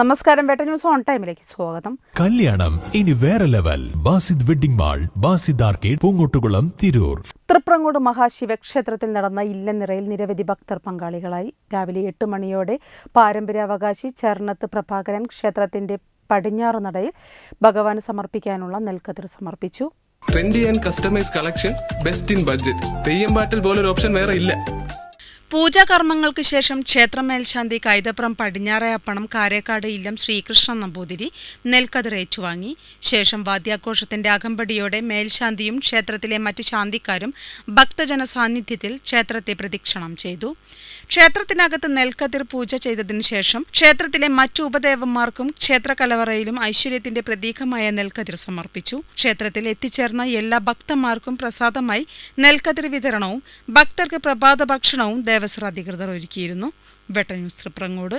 നമസ്കാരം വേട്ട news on ടൈമിലേക്ക് സ്വാഗതം. കല്യാണം ഇനി വേറെ level. Basid wedding mall Basid arcade Poonkottukulam Tirur. Triprangode മഹാശിവക്ഷേത്രത്തിൽ നടന്ന ഇല്ലനിറയിൽ നിരവധി ഭക്തർ പങ്കാളികളായി. രാവിലെ എട്ട് മണിയോടെ പാരമ്പര്യാവകാശി ചെർണത്ത് പ്രഭാകരൻ ക്ഷേത്രത്തിന്റെ പടിഞ്ഞാറ് നടയിൽ ഭഗവാന് സമർപ്പിക്കാനുള്ള നെൽക്കതിർ സമർപ്പിച്ചു. Trendy and customise collection best in budget Theyyam പാട്ടിൽ പോലൊരു ഓപ്ഷൻ വേറെ ഇല്ല. പൂജാകർമ്മങ്ങൾക്ക് ശേഷം ക്ഷേത്ര മേൽശാന്തി കൈതപ്രം പടിഞ്ഞാറയപ്പണം കാരേക്കാട് ഇല്ലം ശ്രീകൃഷ്ണ നമ്പൂതിരി നെൽക്കതിർ ഏറ്റുവാങ്ങി. ശേഷം വാദ്യാഘോഷത്തിന്റെ അകമ്പടിയോടെ മേൽശാന്തിയും ക്ഷേത്രത്തിലെ മറ്റ് ശാന്തിക്കാരും ഭക്തജന സാന്നിധ്യത്തിൽ ക്ഷേത്രത്തെ പ്രദക്ഷിണം ചെയ്തു. ക്ഷേത്രത്തിനകത്ത് നെൽക്കതിർ പൂജ ചെയ്തതിനു ശേഷം ക്ഷേത്രത്തിലെ മറ്റു ഉപദേവന്മാർക്കും ക്ഷേത്ര കലവറയിലും ഐശ്വര്യത്തിന്റെ പ്രതീകമായ നെൽക്കതിർ സമർപ്പിച്ചു. ക്ഷേത്രത്തിൽ എത്തിച്ചേർന്ന എല്ലാ ഭക്തന്മാർക്കും പ്രസാദമായി നെൽക്കതിർ വിതരണവും ഭക്തർക്ക് പ്രഭാത ഭക്ഷണവും ദേവസ്വം അധികൃതർ ഒരുക്കിയിരുന്നു. വെട്ട ന്യൂസ് തൃപ്രങ്ങോട്.